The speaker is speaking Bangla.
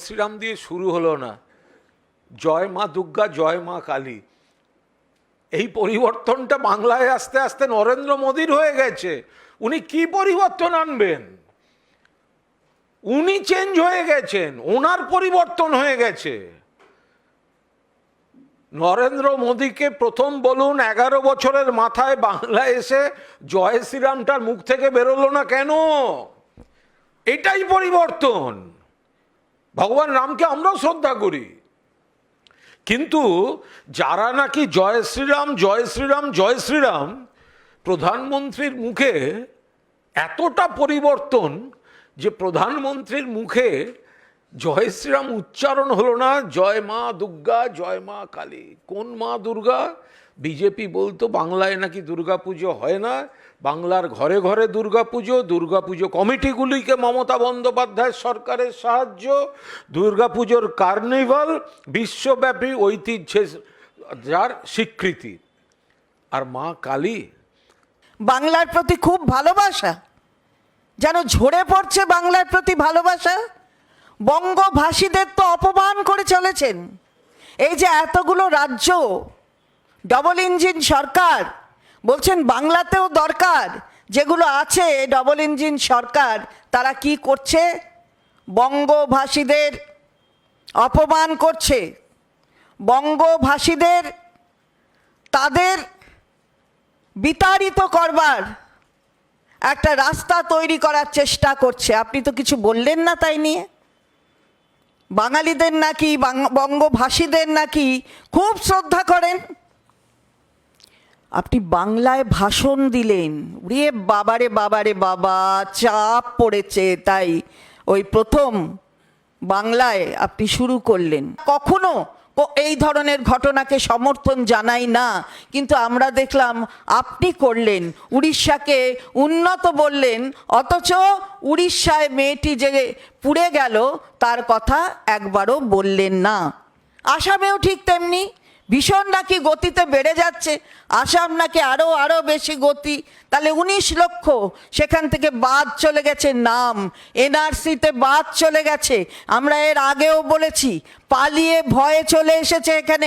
শ্রীরাম দিয়ে শুরু হলো না। জয় মা দুর্গা, জয় মা কালী। এই পরিবর্তনটা বাংলায় আস্তে আস্তে নরেন্দ্র মোদীর হয়ে গেছে। উনি কি পরিবর্তন আনবেন? উনি চেঞ্জ হয়ে গেছেন, ওনার পরিবর্তন হয়ে গেছে। নরেন্দ্র মোদীকে প্রথম বলুন, এগারো বছরের মাথায় বাংলায় এসে জয় শ্রীরামটার মুখ থেকে বেরোলো না কেন? এটাই পরিবর্তন। ভগবান রামকে আমরাও শ্রদ্ধা করি। কিন্তু যারা নাকি জয় শ্রীরাম জয় শ্রীরাম জয় শ্রীরাম, প্রধানমন্ত্রীর মুখে এতটা পরিবর্তন যে প্রধানমন্ত্রীর মুখে জয় শ্রীরাম উচ্চারণ হলো না, জয় মা দুর্গা, জয় মা কালী। কোন মা দুর্গা? বিজেপি বলতো বাংলায় নাকি দুর্গা পুজো হয় না, বাংলার ঘরে ঘরে দুর্গা পুজো দুর্গা পুজো কমিটিগুলিকে মমতা বন্দ্যোপাধ্যায় সরকারের সাহায্য দুর্গা পুজোর কার্নিভাল, বিশ্বব্যাপী ঐতিহ্যের যার স্বীকৃতি। আর মা কালী? বাংলার প্রতি খুব ভালোবাসা। যেন ঝরে পড়ছে বাংলার প্রতি ভালোবাসা। বঙ্গভাষীদের তো অপমান করে চলেছেন। এই যে এতগুলো রাজ্য ডবল ইঞ্জিন সরকার, বলছেন বাংলাতেও দরকার, যেগুলো আছে ডবল ইঞ্জিন সরকার, তারা কি করছে? বঙ্গভাষীদের অপমান করছে। বঙ্গভাষীদের, তাদের বিতাড়িত করবার একটা রাস্তা তৈরি করার চেষ্টা করছে। আপনি তো কিছু বললেন না তাই নিয়ে। বাঙালিদের নাকি বঙ্গভাষীদের নাকি খুব শ্রদ্ধা করেন। আপনি বাংলায় ভাষণ দিলেন। উড়িয়ে বাবারে বাবারে বাবা, চাপ পড়েছে তাই। ওই প্রথম বাংলায় আপনি শুরু করলেন। কখনো ক- এই ধরনের ঘটনাকে সমর্থন জানাই না। কিন্তু আমরা দেখলাম আপনি করলেন, উড়িষ্যাকে উন্নত বললেন, অথচ উড়িষ্যায় মেয়েটি যে পুড়ে গেল, তার কথা একবারও বললেন না। আসামেও ঠিক তেমনি। ভীষণ নাকি গতিতে বেড়ে যাচ্ছে, আসাম নাকি আরও আরও বেশি গতি। তাহলে উনিশ লক্ষ, সেখান থেকে বাদ চলে গেছে নাম। এনআরসিতে বাদ চলে গেছে। আমরা এর আগেও বলেছি, পালিয়ে ভয়ে চলে এসেছে এখানে।